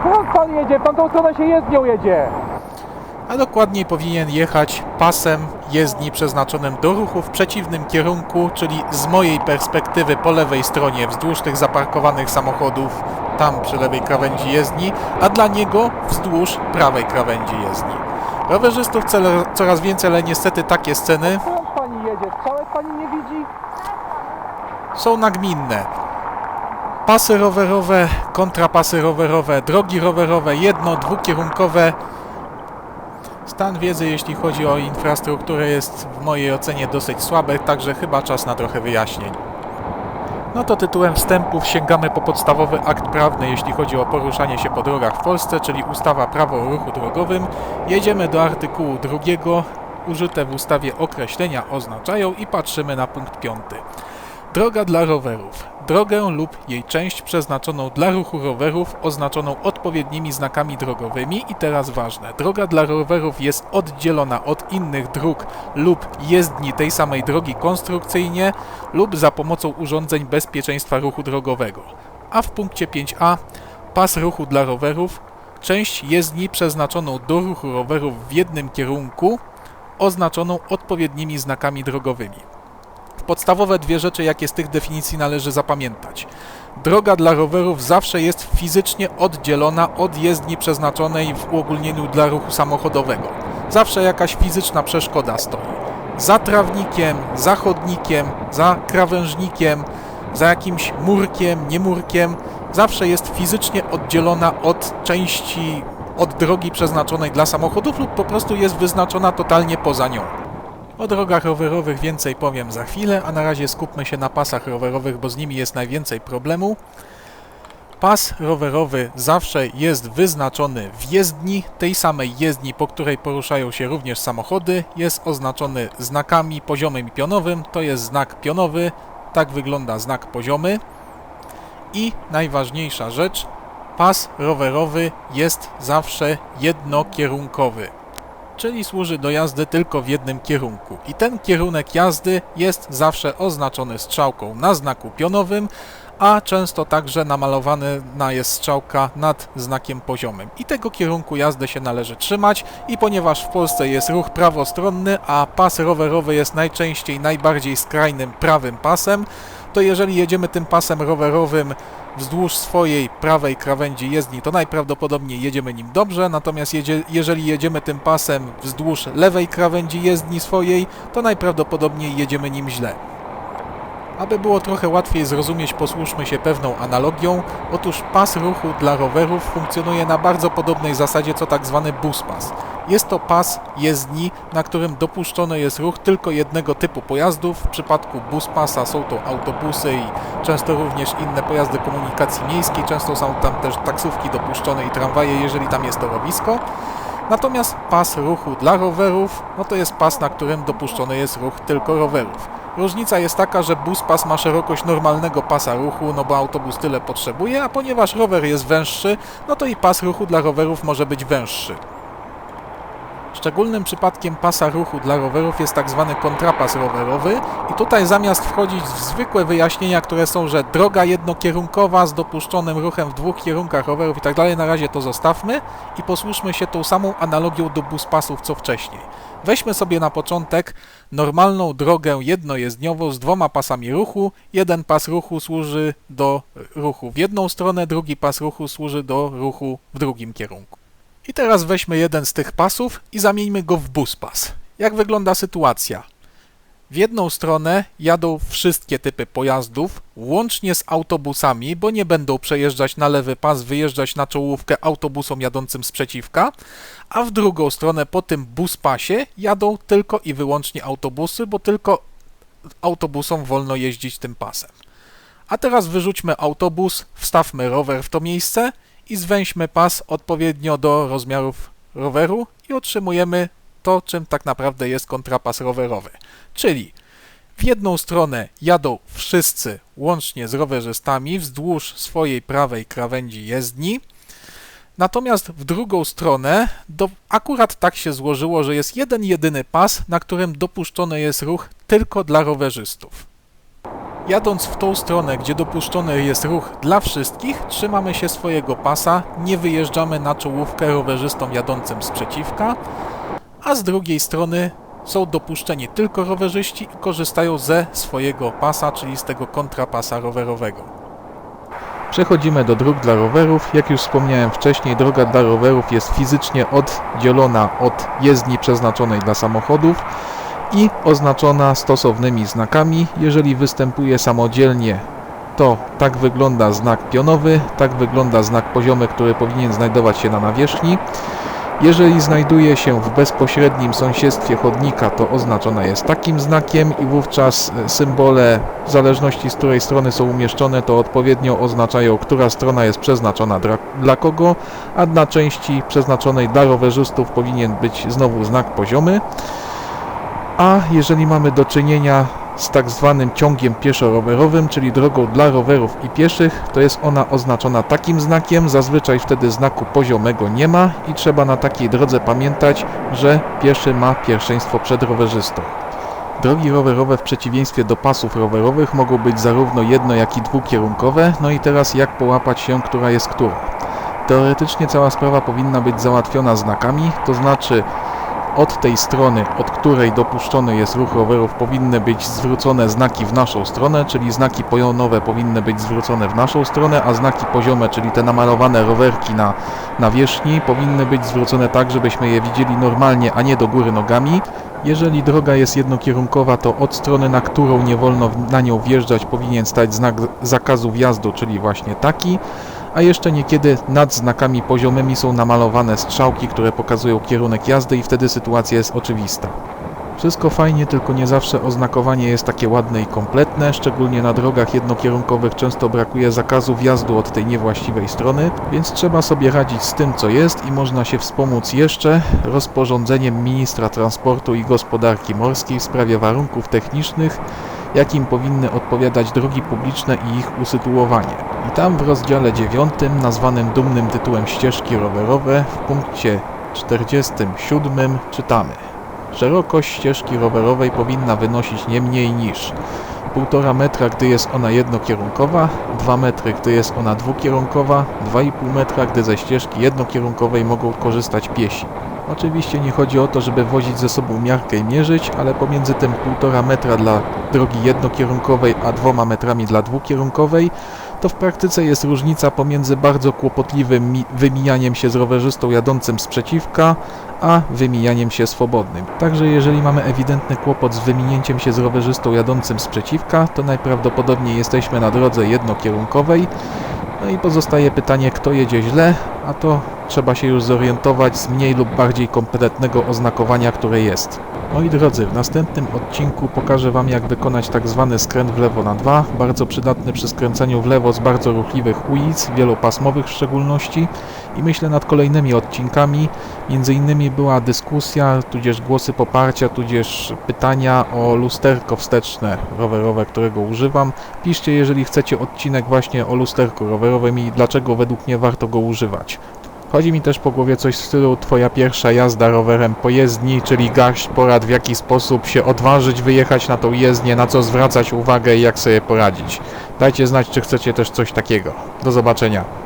Skąd pan jedzie? W tamtą stronę się jezdnią jedzie. a dokładniej powinien jechać pasem jezdni przeznaczonym do ruchu w przeciwnym kierunku, czyli z mojej perspektywy po lewej stronie wzdłuż tych zaparkowanych samochodów, tam przy lewej krawędzi jezdni, a dla niego wzdłuż prawej krawędzi jezdni. Rowerzystów coraz więcej, ale niestety takie sceny Skąd pani jedzie? Strzałek pani nie widzi? są nagminne. Pasy rowerowe, kontrapasy rowerowe, drogi rowerowe, jedno, dwukierunkowe. Stan wiedzy, jeśli chodzi o infrastrukturę, jest w mojej ocenie dosyć słaby, także chyba czas na trochę wyjaśnień. No to tytułem wstępów sięgamy po podstawowy akt prawny, jeśli chodzi o poruszanie się po drogach w Polsce, czyli ustawa Prawo o ruchu drogowym. Jedziemy do artykułu drugiego. Użyte w ustawie określenia oznaczają i patrzymy na punkt piąty. Droga dla rowerów. Drogę lub jej część przeznaczoną dla ruchu rowerów oznaczoną odpowiednimi znakami drogowymi i teraz ważne. Droga dla rowerów jest oddzielona od innych dróg lub jezdni tej samej drogi konstrukcyjnie lub za pomocą urządzeń bezpieczeństwa ruchu drogowego. A w punkcie 5a pas ruchu dla rowerów, część jezdni przeznaczoną do ruchu rowerów w jednym kierunku oznaczoną odpowiednimi znakami drogowymi. Podstawowe dwie rzeczy, jakie z tych definicji należy zapamiętać. Droga dla rowerów zawsze jest fizycznie oddzielona od jezdni przeznaczonej w uogólnieniu dla ruchu samochodowego. Zawsze jakaś fizyczna przeszkoda stoi. Za trawnikiem, za chodnikiem, za krawężnikiem, za jakimś murkiem, nie murkiem, zawsze jest fizycznie oddzielona od części, od drogi przeznaczonej dla samochodów lub po prostu jest wyznaczona totalnie poza nią. O drogach rowerowych więcej powiem za chwilę, a na razie skupmy się na pasach rowerowych, bo z nimi jest najwięcej problemu. Pas rowerowy zawsze jest wyznaczony w jezdni, tej samej jezdni, po której poruszają się również samochody. Jest oznaczony znakami poziomym i pionowym. To jest znak pionowy, tak wygląda znak poziomy. I najważniejsza rzecz, pas rowerowy jest zawsze jednokierunkowy czyli służy do jazdy tylko w jednym kierunku. I ten kierunek jazdy jest zawsze oznaczony strzałką na znaku pionowym, a często także namalowana jest strzałka nad znakiem poziomym. I tego kierunku jazdy się należy trzymać i ponieważ w Polsce jest ruch prawostronny, a pas rowerowy jest najczęściej najbardziej skrajnym prawym pasem, to jeżeli jedziemy tym pasem rowerowym wzdłuż swojej prawej krawędzi jezdni, to najprawdopodobniej jedziemy nim dobrze, natomiast jedzie, jeżeli jedziemy tym pasem wzdłuż lewej krawędzi jezdni swojej, to najprawdopodobniej jedziemy nim źle. Aby było trochę łatwiej zrozumieć, posłuszmy się pewną analogią. Otóż pas ruchu dla rowerów funkcjonuje na bardzo podobnej zasadzie co tak zwany bus pas. Jest to pas jezdni, na którym dopuszczony jest ruch tylko jednego typu pojazdów. W przypadku bus pasa są to autobusy i często również inne pojazdy komunikacji miejskiej. Często są tam też taksówki dopuszczone i tramwaje, jeżeli tam jest torowisko. Natomiast pas ruchu dla rowerów, no to jest pas, na którym dopuszczony jest ruch tylko rowerów. Różnica jest taka, że bus pas ma szerokość normalnego pasa ruchu, no bo autobus tyle potrzebuje, a ponieważ rower jest węższy, no to i pas ruchu dla rowerów może być węższy. Szczególnym przypadkiem pasa ruchu dla rowerów jest tak zwany kontrapas rowerowy i tutaj zamiast wchodzić w zwykłe wyjaśnienia, które są, że droga jednokierunkowa z dopuszczonym ruchem w dwóch kierunkach rowerów i tak dalej, na razie to zostawmy i posłuszmy się tą samą analogią do bus pasów co wcześniej. Weźmy sobie na początek normalną drogę jednojezdniową z dwoma pasami ruchu. Jeden pas ruchu służy do ruchu w jedną stronę, drugi pas ruchu służy do ruchu w drugim kierunku. I teraz weźmy jeden z tych pasów i zamieńmy go w bus pas. Jak wygląda sytuacja? W jedną stronę jadą wszystkie typy pojazdów, łącznie z autobusami, bo nie będą przejeżdżać na lewy pas, wyjeżdżać na czołówkę autobusom jadącym sprzeciwka, a w drugą stronę po tym bus pasie jadą tylko i wyłącznie autobusy, bo tylko autobusom wolno jeździć tym pasem. A teraz wyrzućmy autobus, wstawmy rower w to miejsce i zwęźmy pas odpowiednio do rozmiarów roweru i otrzymujemy to, czym tak naprawdę jest kontrapas rowerowy. Czyli w jedną stronę jadą wszyscy łącznie z rowerzystami wzdłuż swojej prawej krawędzi jezdni, natomiast w drugą stronę do, akurat tak się złożyło, że jest jeden jedyny pas, na którym dopuszczony jest ruch tylko dla rowerzystów. Jadąc w tą stronę, gdzie dopuszczony jest ruch dla wszystkich, trzymamy się swojego pasa, nie wyjeżdżamy na czołówkę rowerzystom jadącym z przeciwka, a z drugiej strony są dopuszczeni tylko rowerzyści i korzystają ze swojego pasa, czyli z tego kontrapasa rowerowego. Przechodzimy do dróg dla rowerów. Jak już wspomniałem wcześniej, droga dla rowerów jest fizycznie oddzielona od jezdni przeznaczonej dla samochodów i oznaczona stosownymi znakami. Jeżeli występuje samodzielnie, to tak wygląda znak pionowy, tak wygląda znak poziomy, który powinien znajdować się na nawierzchni. Jeżeli znajduje się w bezpośrednim sąsiedztwie chodnika, to oznaczona jest takim znakiem i wówczas e, symbole, w zależności z której strony są umieszczone, to odpowiednio oznaczają, która strona jest przeznaczona dla, dla kogo, a na części przeznaczonej dla rowerzystów powinien być znowu znak poziomy. A jeżeli mamy do czynienia z tak zwanym ciągiem pieszo-rowerowym, czyli drogą dla rowerów i pieszych, to jest ona oznaczona takim znakiem, zazwyczaj wtedy znaku poziomego nie ma i trzeba na takiej drodze pamiętać, że pieszy ma pierwszeństwo przed rowerzystą. Drogi rowerowe w przeciwieństwie do pasów rowerowych mogą być zarówno jedno jak i dwukierunkowe, no i teraz jak połapać się, która jest która. Teoretycznie cała sprawa powinna być załatwiona znakami, to znaczy od tej strony, od której dopuszczony jest ruch rowerów, powinny być zwrócone znaki w naszą stronę, czyli znaki pionowe powinny być zwrócone w naszą stronę, a znaki poziome, czyli te namalowane rowerki na nawierzchni, powinny być zwrócone tak, żebyśmy je widzieli normalnie, a nie do góry nogami. Jeżeli droga jest jednokierunkowa, to od strony, na którą nie wolno na nią wjeżdżać, powinien stać znak zakazu wjazdu, czyli właśnie taki a jeszcze niekiedy nad znakami poziomymi są namalowane strzałki, które pokazują kierunek jazdy i wtedy sytuacja jest oczywista. Wszystko fajnie, tylko nie zawsze oznakowanie jest takie ładne i kompletne, szczególnie na drogach jednokierunkowych często brakuje zakazu wjazdu od tej niewłaściwej strony, więc trzeba sobie radzić z tym co jest i można się wspomóc jeszcze rozporządzeniem ministra transportu i gospodarki morskiej w sprawie warunków technicznych, jakim powinny odpowiadać drogi publiczne i ich usytuowanie. I tam w rozdziale 9, nazwanym dumnym tytułem ścieżki rowerowe, w punkcie 47 czytamy Szerokość ścieżki rowerowej powinna wynosić nie mniej niż 1,5 metra, gdy jest ona jednokierunkowa, 2 metry, gdy jest ona dwukierunkowa, 2,5 metra, gdy ze ścieżki jednokierunkowej mogą korzystać piesi. Oczywiście nie chodzi o to, żeby wozić ze sobą miarkę i mierzyć, ale pomiędzy tym 1,5 metra dla drogi jednokierunkowej a 2 metrami dla dwukierunkowej, to w praktyce jest różnica pomiędzy bardzo kłopotliwym mi- wymijaniem się z rowerzystą jadącym sprzeciwka, a wymijaniem się swobodnym. Także jeżeli mamy ewidentny kłopot z wyminięciem się z rowerzystą jadącym sprzeciwka, to najprawdopodobniej jesteśmy na drodze jednokierunkowej. No i pozostaje pytanie, kto jedzie źle, a to trzeba się już zorientować z mniej lub bardziej kompletnego oznakowania, które jest. Moi drodzy, w następnym odcinku pokażę Wam jak wykonać tak zwany skręt w lewo na dwa, bardzo przydatny przy skręcaniu w lewo z bardzo ruchliwych ulic, wielopasmowych w szczególności i myślę nad kolejnymi odcinkami. Między innymi była dyskusja, tudzież głosy poparcia, tudzież pytania o lusterko wsteczne rowerowe, którego używam. Piszcie, jeżeli chcecie odcinek właśnie o lusterku rowerowym i dlaczego według mnie warto go używać. Chodzi mi też po głowie coś w stylu Twoja pierwsza jazda rowerem po jezdni, czyli garść porad w jaki sposób się odważyć wyjechać na tą jezdnię, na co zwracać uwagę i jak sobie poradzić. Dajcie znać, czy chcecie też coś takiego. Do zobaczenia.